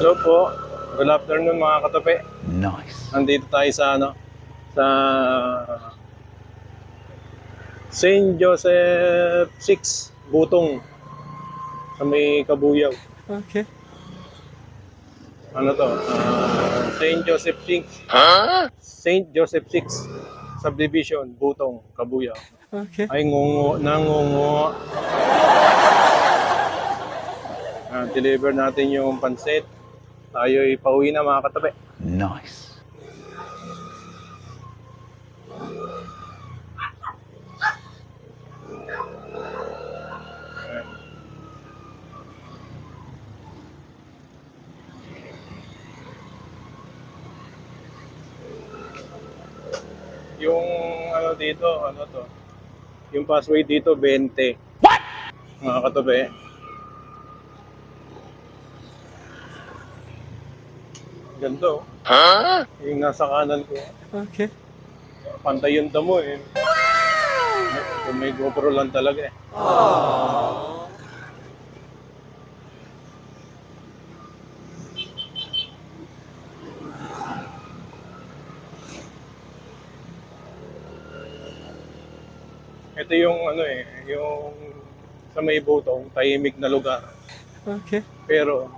Hello po. Good afternoon mga katapi. Nice. Nandito tayo sa ano sa St. Joseph 6 Butong sa may Kabuyaw. Okay. Ano to? Ah, St. Joseph 6. St. Joseph 6 Subdivision Butong Kabuyaw. Okay. Ay ngungo, nangungo. Ah, deliver natin yung pansit. Tayo pauwi na mga katabi. Nice. Yung ano dito, ano to? Yung password dito 20. What? Mga katabi. Ganto. Ha? Yung nasa kanan ko. Okay. Pantay yung damo eh. Kung may GoPro lang talaga eh. Ito yung ano eh, yung sa may butong, tahimik na lugar. Okay. Pero,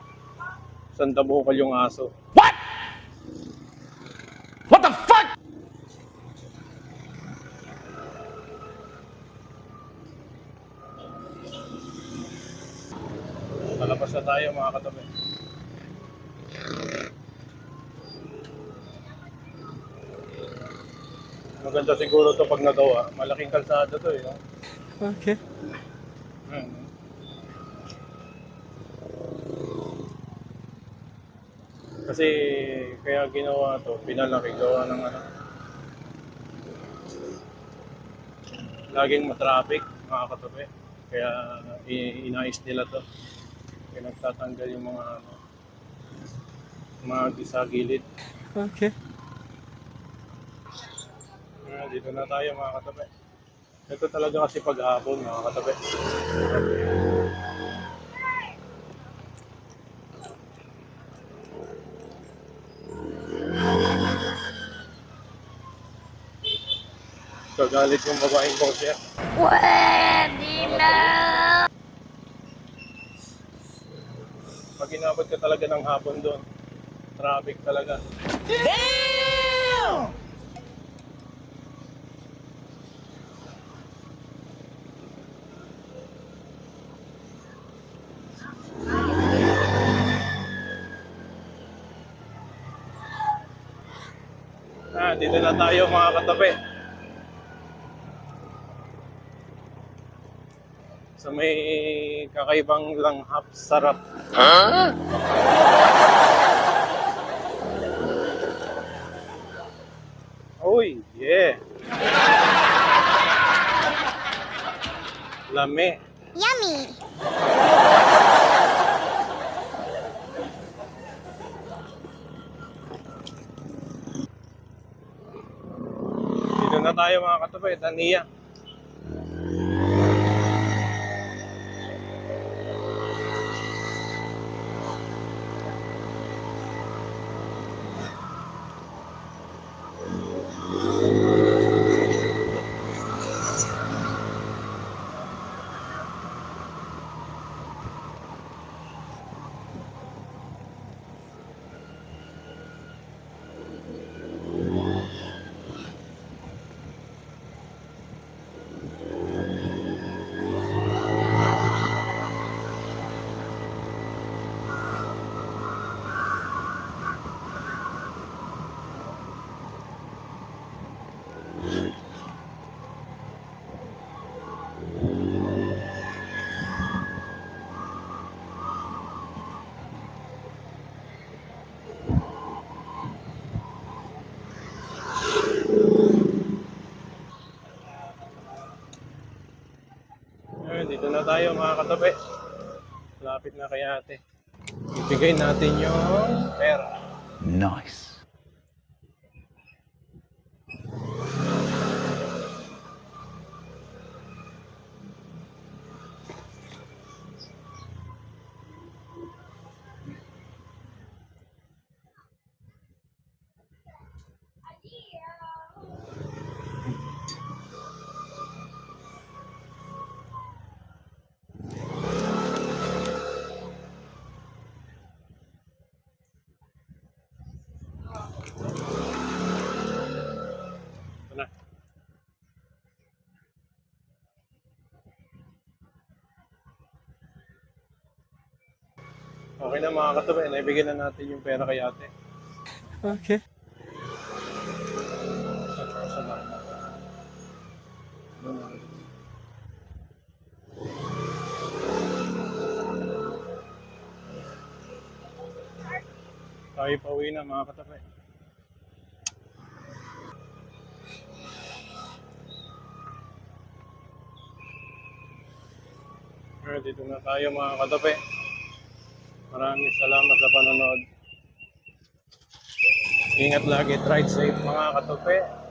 sanda bukal yung aso. What the fuck? Palabas na tayo mga katabi. Maganda siguro to pag nagawa. Malaking kalsada to eh. no? Okay. Hmm. Kasi kaya ginawa to, pinalaki gawa ng ano. Laging matraffic, mga katabi. Kaya inayos nila to. Kaya nagtatanggal yung mga ano, mga gisagilid. Okay. Kaya dito na tayo mga katabi. Ito talaga kasi paghapon mga katabi. Kagalit yung babaeng bosya. Pwede na! Pag inabot ka talaga ng hapon doon, traffic talaga. Ah, dito na tayo mga katabi. Sa may kakaibang langhap sarap. Uy, yeah. Lame. Yummy! Dito na tayo mga katabi, Tania. Ayun, dito na tayo mga katabi. Lapit na kay ate. Ibigay natin yung pera. Nice. Okay na mga katabi, naibigyan na natin yung pera kay ate. Okay. Tayo pa uwi na mga katabi. Pero dito na tayo mga katabi. Maraming salamat sa panonood. Ingat lagi, ride safe mga katabi.